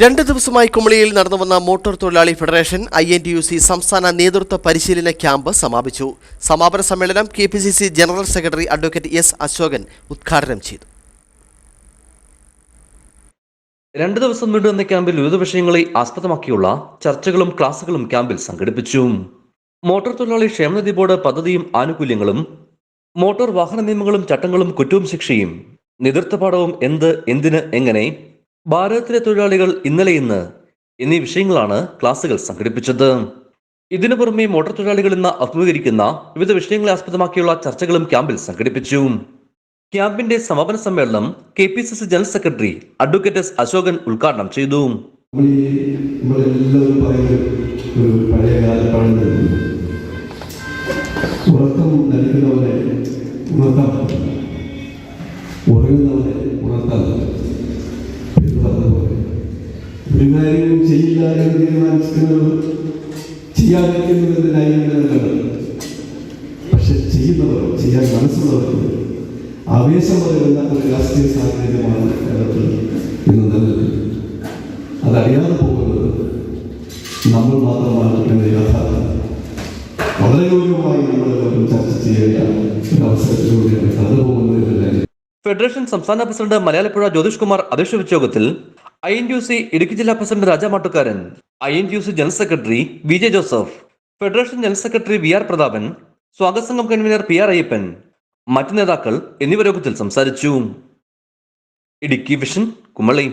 രണ്ട് ദിവസമായി കുമളിയിൽ നടന്നുവന്ന മോട്ടോർ തൊഴിലാളി federation I N T U C സംസ്ഥാന നേതൃത്വ പരിശീലന ക്യാമ്പ് സമാപിച്ചു. സമാപന സമ്മേളനം K P C C general secretary advocate S Ashokan ഉദ്ഘാടനം ചെയ്തു. രണ്ട് ദിവസം നീണ്ടുവന്ന ക്യാമ്പിൽ വിവിധ വിഷയങ്ങളെ ആസ്പദമാക്കിയുള്ള ചർച്ചകളും ക്ലാസുകളും ക്യാമ്പിൽ സംഘടിപ്പിച്ചു. മോട്ടോർ തൊഴിലാളി ക്ഷേമനിധി ബോർഡ് പദ്ധതിയും ആനുകൂല്യങ്ങളും മോട്ടോർ വാഹന നിയമങ്ങളും ചട്ടങ്ങളും കുറ്റവും ശിക്ഷയും നേതൃത്വ പാഠവും എന്ത് എന്തിന് എങ്ങനെ ഭാരതത്തിലെ തൊഴിലാളികൾ ഇന്നലെ ഇന്ന് എന്നീ വിഷയങ്ങളാണ് ക്ലാസുകൾ സംഘടിപ്പിച്ചത്. ഇതിനു പുറമെ മോട്ടോർ തൊഴിലാളികൾ ഇന്ന് അഭിമുഖീകരിക്കുന്ന വിവിധ വിഷയങ്ങളെ ആസ്പദമാക്കിയുള്ള ചർച്ചകളും ക്യാമ്പിൽ സംഘടിപ്പിച്ചു. ക്യാമ്പിന്റെ സമാപന സമ്മേളനം K P C C general secretary advocate S Ashokan ഉദ്ഘാടനം ചെയ്തു. ഉറക്കം പഴഞ്ചൊല്ല് ഉറക്കം ഉറങ്ങുന്നവരെ ഒരു കാര്യം ചെയ്യില്ല എന്ന് തീരുമാനിക്കുന്നത് ചെയ്യാതിരിക്കുന്നതിന്റെ ന്യായീകരണങ്ങൾ പക്ഷെ ചെയ്യുന്നവർ ചെയ്യാൻ മനസ്സുള്ളവർക്ക് ആവേശം പകരുന്ന ഒരു രാഷ്ട്രീയ സാഹചര്യമാണ് കേരളത്തിൽ ഇന്ന് നിലനിൽക്കുന്നത്. അതറിയാതെ പോകുന്നത് നമ്മൾ മാത്രമാണ് എന്ന യാഥാർത്ഥ്യം. വളരെ ഗൗരവമായി നമ്മളെല്ലാവരും ചർച്ച ചെയ്യേണ്ട ഒരു അവസരത്തിലൂടെയാണ് കടന്നു പോകുന്നത് ഫെഡറേഷൻ സംസ്ഥാന പ്രസിഡന്റ് മലയാളപ്പുഴ ജ്യോതിഷ് കുമാർ അധ്യക്ഷ വെച്ച യോഗത്തിൽ I N U C Idukki ജില്ലാ president Raja Mattukaran I N U C general secretary V J Joseph federation general secretary V R Prathapan സ്വാഗത സംഘം കൺവീനർ പി ആർ അയ്യപ്പൻ മറ്റു നേതാക്കൾ എന്നിവർ സംസാരിച്ചു. ഇടുക്കി വിഷൻ കുമളി.